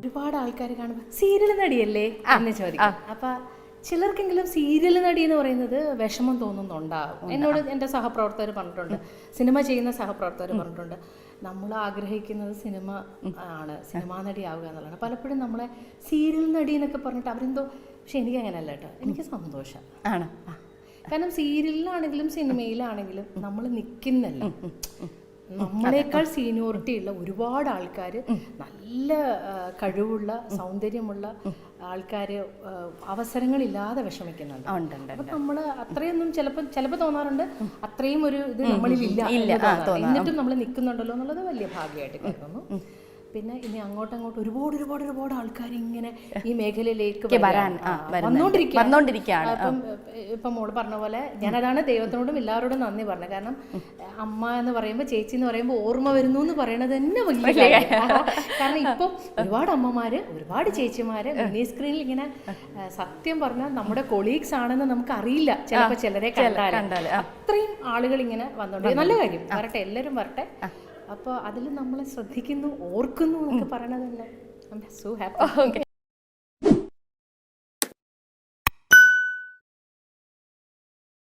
ഒരുപാട് ആൾക്കാർ കാണുമ്പോൾ സീരിയൽ നടിയല്ലേ? എന്ന് ചോദിക്കും. അപ്പൊ ചിലർക്കെങ്കിലും സീരിയൽ നടി എന്ന് പറയുന്നത് വിഷമം തോന്നുന്നുണ്ടാകും എന്നോട് എന്റെ സഹപ്രവർത്തകർ പറഞ്ഞിട്ടുണ്ട്. സിനിമ ചെയ്യുന്ന സഹപ്രവർത്തകർ പറഞ്ഞിട്ടുണ്ട്. നമ്മൾ ആഗ്രഹിക്കുന്നത് സിനിമ ആണ്. സിനിമാ നടിയാവുക എന്നുള്ളതാണ്. പലപ്പോഴും നമ്മളെ സീരിയൽ നടി എന്നൊക്കെ പറഞ്ഞിട്ട് അവരെന്തോ പക്ഷെ എനിക്ക് അങ്ങനെയല്ല കേട്ടോ. എനിക്ക് സന്തോഷം. ആണ്. കാരണം സീരിയലിലാണെങ്കിലും സിനിമയിലാണെങ്കിലും നമ്മൾ നിൽക്കുന്നല്ല നമ്മളെക്കാൾ സീനിയോറിറ്റി ഉള്ള ഒരുപാട് ആൾക്കാർ നല്ല കഴിവുള്ള സൗന്ദര്യമുള്ള ആൾക്കാർ അവസരങ്ങളില്ലാതെ വിഷമിക്കുന്നുണ്ട്. അപ്പൊ നമ്മൾ അത്രയൊന്നും ചിലപ്പോൾ ചിലപ്പോൾ തോന്നാറുണ്ട്. അത്രയും ഒരു ഇത് തോന്നാറുണ്ട്. എന്നിട്ടും നമ്മൾ നിൽക്കുന്നുണ്ടല്ലോ എന്നുള്ളത് വലിയ ഭാഗ്യമായിട്ട് കരുതുന്നു പിന്നെ ഇനി അങ്ങോട്ടും അങ്ങോട്ട് ഒരുപാട് ഒരുപാട് ഒരുപാട് ആൾക്കാർ ഇങ്ങനെ ഈ മേഖലയിലേക്ക് വരാൻ, അപ്പം ഇപ്പം മോൾ പറഞ്ഞ പോലെ ഞാനതാണ് ദൈവത്തിനോടും എല്ലാവരോടും നന്ദി പറഞ്ഞത്. കാരണം അമ്മ എന്ന് പറയുമ്പോൾ ചേച്ചി എന്ന് പറയുമ്പോൾ ഓർമ്മ വരുന്നു എന്ന് പറയണത് തന്നെ വലിയ. കാരണം ഇപ്പം ഒരുപാട് അമ്മമാര് ഒരുപാട് ചേച്ചിമാര് മിനി സ്ക്രീനിൽ ഇങ്ങനെ സത്യം പറഞ്ഞാൽ നമ്മുടെ കൊളീഗ്സ് ആണെന്ന് നമുക്ക് അറിയില്ല. ചിലപ്പോൾ ചിലരെ കണ്ടാൽ കണ്ടാൽ. അത്രയും ആളുകൾ ഇങ്ങനെ വന്നോണ്ട്. നല്ല കാര്യം. വരട്ടെ എല്ലാവരും വരട്ടെ. അപ്പോൾ അതിൽ നമ്മളെ ശ്രദ്ധിക്കുന്നു ഓർക്കുന്നു എന്നൊക്കെ പറയണതല്ല? I'm so happy okay